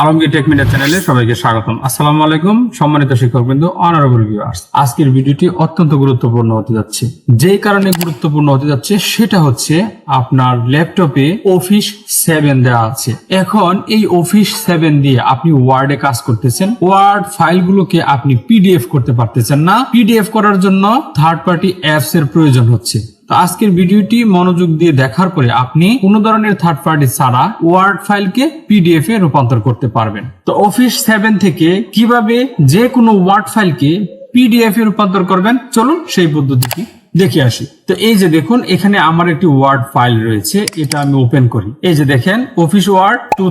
Alamgir take media চ্যানেলে সবাইকে স্বাগতম। আসসালামু আলাইকুম, সম্মানিত শিক্ষক বিন্দু অনারেবল ভিউয়ার্স আজকের ভিডিওটি অত্যন্ত গুরুত্বপূর্ণ হতে যাচ্ছে। যেই কারণে গুরুত্বপূর্ণ হতে যাচ্ছে, সেটা হচ্ছে আপনার ল্যাপটপে অফিস সেভেন দেওয়া আছে। এখন এই অফিস সেভেন দিয়ে আপনি ওয়ার্ডে কাজ করতেছেন। ওয়ার্ড ফাইলগুলোকে আপনি পিডিএফ করতে পারতেছেন না। পিডিএফ করার জন্য থার্ড পার্টি অ্যাপস এর প্রয়োজন হচ্ছে। তো আজকের ভিডিওটি মনোযোগ দিয়ে দেখার পরে আপনি কোনো ধরনের থার্ড পার্টি ছাড়া ওয়ার্ড ফাইলকে পিডিএফ এ রূপান্তর করতে পারবেন। তো অফিস সেভেন থেকে কীভাবে যে কোনো ওয়ার্ড ফাইলকে পিডিএফ এ রূপান্তর করবেন, চলুন সেই পদ্ধতিটি দেখে আসি। তো এই যে দেখুন, এখানে আমার একটি ওয়ার্ড ফাইল রয়েছে, এটা আমি ওপেন করি। এই যে দেখেন অফিস ওয়ার্ড টু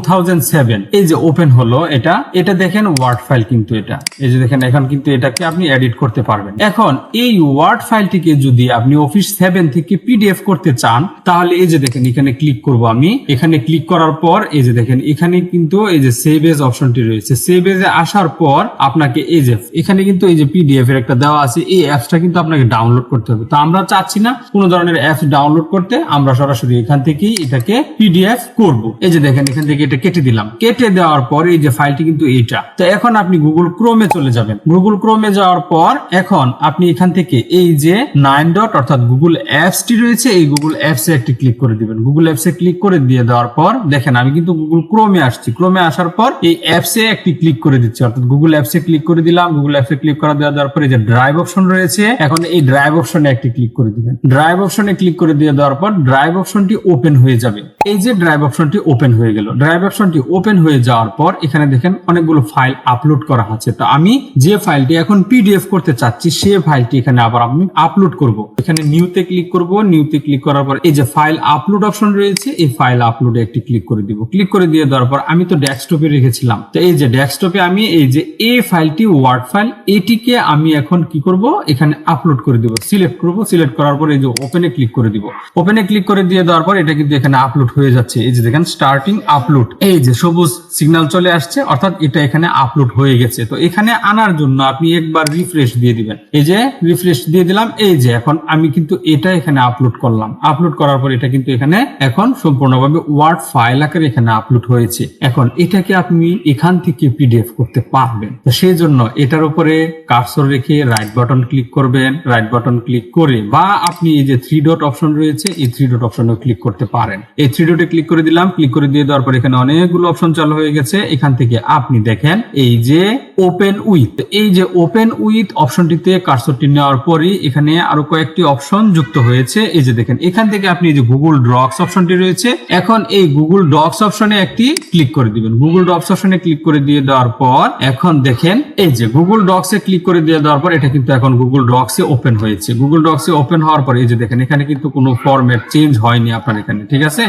এই যে ওপেন হলো এটা এটা দেখেন ওয়ার্ড ফাইল কিন্তু এটা। এই যে দেখেন, এখন কিন্তু এটাকে আপনি এডিট করতে পারবেন। এখন এই ওয়ার্ড ফাইলটিকে যদি আপনি অফিস সেভেন থেকে পিডিএফ করতে চান, তাহলে এই যে দেখেন, এখানে ক্লিক করব আমি। এখানে ক্লিক করার পর, এই যে দেখেন, এখানে কিন্তু এই যে সেভ এজ অপশনটি রয়েছে। সেভ এজে আসার পর আপনাকে এই যে, এখানে কিন্তু এই যে পিডিএফ এর একটা দেওয়া আছে, এই অ্যাপসটা কিন্তু আপনাকে ডাউনলোড করতে হবে। তো আমরা চাচ্ছি না, কোনো ধরনের অ্যাপস ডাউনলোড করতে আমরা সরাসরি এখান থেকেই এটাকে পিডিএফ করব। এই যে দেখেন, এখান থেকে এটা কেটে দিলাম। কেটে দেওয়ার পর এই যে ফাইলটি কিন্তু এইটা। তো এখন আপনি গুগল ক্রোমে চলে যাবেন। গুগল ক্রোমে যাওয়ার পর এখন আপনি এখান থেকে এই যে নাইন ডট অর্থাৎ গুগল অ্যাপসটি রয়েছে, এই গুগল অ্যাপসে একটি ক্লিক করে দিবেন। গুগল অ্যাপসে ক্লিক করে দিয়ে দেওয়ার পর দেখেন, আমি কিন্তু গুগল ক্রোমে আসছি। ক্রোমে আসার পর এই অ্যাপসে একটি ক্লিক করে দিচ্ছি। অর্থাৎ গুগল অ্যাপসে ক্লিক করে দিলাম। গুগল অ্যাপসে ক্লিক করা দেওয়া দেওয়ার পরে যে ড্রাইভ অপশন রয়েছে, এখন এই ড্রাইভ অপশনে একটি ক্লিক করে দিবেন। ড্রাইভ অপশনে ক্লিক করে দিয়ে দেওয়ার পর ড্রাইভ অপশনটি ওপেন হয়ে যাবে। এই যে ড্রাইভ অপশনটি ওপেন হয়ে গেল ড্রাইভ অপশনটি ওপেন হয়ে যাওয়ার পর এখানে দেখেন অনেকগুলো ফাইল আপলোড করা আছে। তো আমি যে ফাইলটি এখন পিডিএফ করতে চাচ্ছি, সে ফাইলটি এখানে আবার আমি আপলোড করব। এখানে নিউতে ক্লিক করব নিউতে ক্লিক করার পর এই যে ফাইল আপলোড অপশন রয়েছে, এই ফাইল আপলোডে একটি ক্লিক করে দিব। ক্লিক করে দিয়ে দেওয়ার পর আমি তো ডেস্কটপে রেখেছিলাম। তো এই যে ডেস্কটপে আমি এই যে এ ফাইলটি ওয়ার্ড ফাইল এটিকে আমি এখন কি করব? এখানে আপলোড করে দিব। সিলেক্ট করব। সিলেক্ট করার পর এই যে ওপেনে ক্লিক করে দিব। ওপেনে ক্লিক করে দিয়ে দেওয়ার পর এটা কিন্তু এখানে আপলোড হয়ে যাচ্ছে। এই যে দেখেন স্টার্টিং আপলোড এই যে সবুজ সিগন্যাল চলে আসছে, অর্থাৎ এটা এখানে আপলোড হয়ে গেছে। তো এখানে আনার জন্য আপনি একবার রিফ্রেশ দিয়ে দিবেন। এই যে রিফ্রেশ দিয়ে দিলাম, এই যে এখন আমি কিন্তু এটা এখানে আপলোড করলাম। আপলোড করার পর এটা কিন্তু এখানে এখন সম্পূর্ণভাবে ওয়ার্ড ফাইল আকারে এখানে আপলোড হয়েছে। এখন এটাকে আপনি এখান থেকে পিডিএফ করতে পারবেন। তো সেই জন্য এটার উপরে কার্সর রেখে রাইট বাটন ক্লিক করবেন। রাইট বাটন ক্লিক করে বা আপনি এই যে থ্রি ডট অপশন রয়েছে, এই থ্রি ডট অপশনে ক্লিক করতে পারেন। এই থ্রি ডটে ক্লিক করে দিলাম ক্লিক করে দিয়ে দেওয়ার পর এখানে অনেকগুলো অপশন চালু হয়ে গেছে। এখান থেকে আপনি দেখেন, এই যে ওপেন উইথ এই যে ওপেন উইথ অপশনটিতে কার্সরটি নেওয়ার পরই এখানে আরও কয়েকটি অপশন যুক্ত হয়েছে। এই যে দেখেন, এখান থেকে আপনি এই যে গুগল ডক্স অপশনটি রয়েছে, এখন এই গুগল ডক্স অপশনে একটি ক্লিক করে দিবেন। গুগল ডক্স অপশনে ক্লিক করে দিয়ে দেওয়ার পর, এখন দেখেন, এই যে গুগল ডক্স ক্লিক করে দিয়ে দেওয়ার পর, এটা কিন্তু এখন গুগল ডক্স ওপেন হয়েছে। গুগল ডক্স ওপেন হওয়ার পর এই যে দেখেন এখানে কিন্তু কোনো ফরম্যাট চেঞ্জ হয়নি আপনার এখানে ঠিক আছে?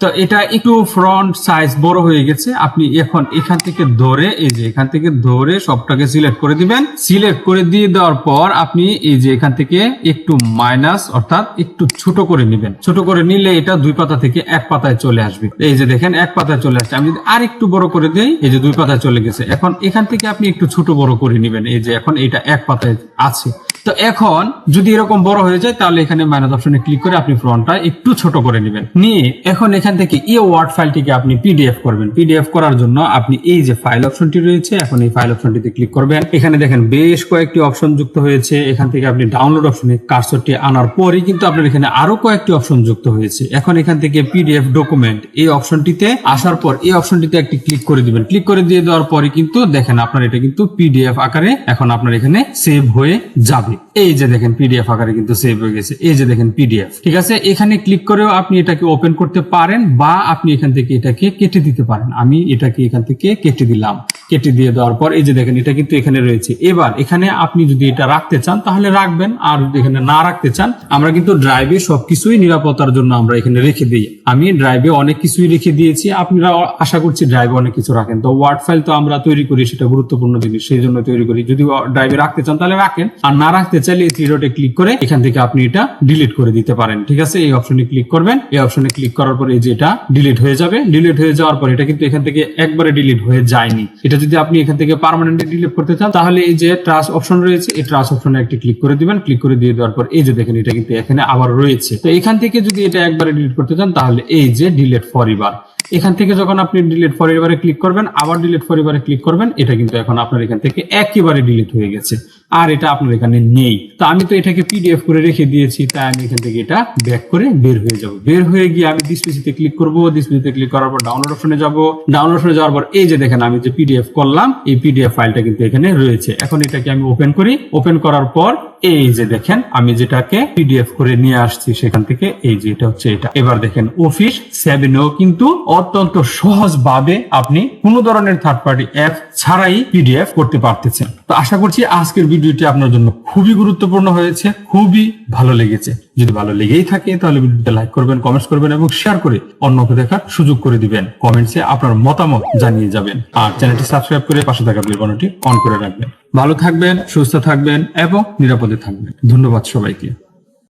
তো এটা একটু ফ্রন্ট সাইজ বড় হয়ে গেছে। আপনি এখন এখান থেকে ধরে, এই যে এখান থেকে ধরে সবটাকে সিলেক্ট করে দিবেন। সিলেক্ট করে দিয়ে দেওয়ার পর আপনি এই যে এখান থেকে একটু মাইনাস অর্থাৎ একটু ছোট করে নেবেন। ছোট করে নিলে এটা দুই পাতা থেকে এক পাতায় চলে আসবে। এই যে দেখেন, এক পাতায় চলে আসছে। আমি যদি আর একটু বড় করে দিই, এই যে দুই পাতায় চলে গেছে। এখন এখান থেকে আপনি একটু ছোট বড় করে নেবেন। এই যে এখন এটা এক পাতায় আছে। তো এখন যদি এরকম বড় হয়ে যায়, তাহলে এখানে মাইনাস অপশনে ক্লিক করে আপনি ফ্রন্টটা একটু ছোট করে নেবেন। নিয়ে এখন এখান থেকে ই ওয়ার্ড ফাইলটিকে আপনি পিডিএফ করবেন। পিডিএফ করার জন্য আপনি এই যে ফাইল অপশনটি রয়েছে, এখন এই ফাইল অপশনটিতে ক্লিক করবেন। এখানে দেখেন বেশ কয়েকটি অপশন যুক্ত হয়েছে। এখান থেকে আপনি ডাউনলোড অপশনে কার্সরটি আনার পরই কিন্তু আপনার এখানে আরও কয়েকটি অপশন যুক্ত হয়েছে। এখন এখান থেকে পিডিএফ ডকুমেন্ট এই অপশনটিতে আসার পর এই অপশনটিতে একটি ক্লিক করে দিবেন। ক্লিক করে দিয়ে দেওয়ার পরে কিন্তু দেখেন আপনার এটা কিন্তু পিডিএফ আকারে এখন আপনার এখানে সেভ হয়ে যাবে। এই যে দেখেন পিডিএফ আকারে কিন্তু সেভ হয়ে গেছে, এই যে দেখেন পিডিএফ ঠিক আছে? এখানে ক্লিক করেও আপনি এটাকে ওপেন করতে পারেন বা আপনি এখান থেকে এটাকে কেটে দিতে পারেন। আমি এটাকে এখান থেকে কেটে দিলাম। কেটে দিয়ে দেওয়ার পর, এই যে দেখেন, এটা কিন্তু এখানে রয়েছে। এবার, এখানে আপনি যদি এটা রাখতে চান, তাহলে রাখবেন, আর যদি এখানে না রাখতে চান, আমরা কিন্তু ড্রাইভে সবকিছুই নিরাপত্তার জন্য আমরা এখানে রেখে দিই। আমি ড্রাইভে অনেক কিছুই রেখে দিয়েছি। আপনারা আশা করছি ড্রাইভে অনেক কিছু রাখেন। তো ওয়ার্ড ফাইল তো আমরা তৈরি করি, সেটা গুরুত্বপূর্ণ জিনিস, সেই জন্য তৈরি করি। যদি ড্রাইভে রাখতে চান, তাহলে রাখেন। আর না রাখতে চাইলে এই থ্রি ডটে ক্লিক করে এখান থেকে আপনি এটা ডিলিট করে দিতে পারেন। ঠিক আছে? এই অপশনে ক্লিক করবেন। এই অপশনে ক্লিক করার পরে এই যে এটা ডিলিট হয়ে যাবে। ডিলিট হয়ে যাওয়ার পর এটা কিন্তু এখান থেকে একবারে ডিলিট হয়ে যায়নি। এটা যদি আপনি এখান থেকে পার্মানেন্টলি ডিলিট করতে চান, তাহলে এই যে ট্রাস অপশন রয়েছে, এই ট্রাস অপশনে একটি ক্লিক করে দিবেন। ক্লিক করে দিয়ে দেওয়ার পর এই যে দেখেন, এটা কিন্তু এখানে আবার রয়েছে। তো এখান থেকে যদি এটা একবারে ডিলিট করতে চান, তাহলে এই যে ডিলিট ফর এবার এখান থেকে যখন আপনি ডিলিট ফর এবারে ক্লিক করবেন, আবার ডিলিট ফর এবারে ক্লিক করবেন, এটা কিন্তু এখন আপনার এখান থেকে একেবারে ডিলিট হয়ে গেছে। আর এটা আপনার এখানে নেই। তো আমি তো এটাকে পিডিএফ করে রেখে দিয়েছি, তাই আমি এখান থেকে এটা ব্যাক করে বের হয়ে যাব। বের হয়ে গিয়ে আমি ডিসপিসিতে ক্লিক করব। ডিসপিসিতে ক্লিক করার পর ডাউনলোড অপশনে যাব। ডাউনলোড অপশনে যাওয়ার পর এই যে দেখেন আমি যে পিডিএফ করলাম, এই পিডিএফ ফাইলটা কিন্তু এখানে রয়েছে। এখন এটাকে আমি ওপেন করি। ওপেন করার পর এই যে দেখেন, আমি যেটাকে পিডিএফ করে নিয়ে আসছি সেখান থেকে, এই যে এটা হচ্ছে এটা। এবার দেখেন অফিস সেভেনেও কিন্তু অত্যন্ত সহজ ভাবে আপনি কোনো ধরনের থার্ড পার্টি অ্যাপ ছাড়াই পিডিএফ করতে পারতেছেন। তো আশা করছি আজকের ভিডিওটি আপনার জন্য খুবই গুরুত্বপূর্ণ হয়েছে, খুবই ভালো লেগেছে। যদি ভালো লেগেই থাকে, তাহলে ভিডিওটা লাইক করবেন কমেন্টস করবেন এবং শেয়ার করে অন্যকে দেখার সুযোগ করে দিবেন। কমেন্টসে আপনার মতামত জানিয়ে যাবেন। আর চ্যানেলটি সাবস্ক্রাইব করে পাশে থাকা বেল অন করে রাখবেন। ভালো থাকবেন সুস্থ থাকবেন এবং নিরাপদে থাকবেন। ধন্যবাদ সবাইকে।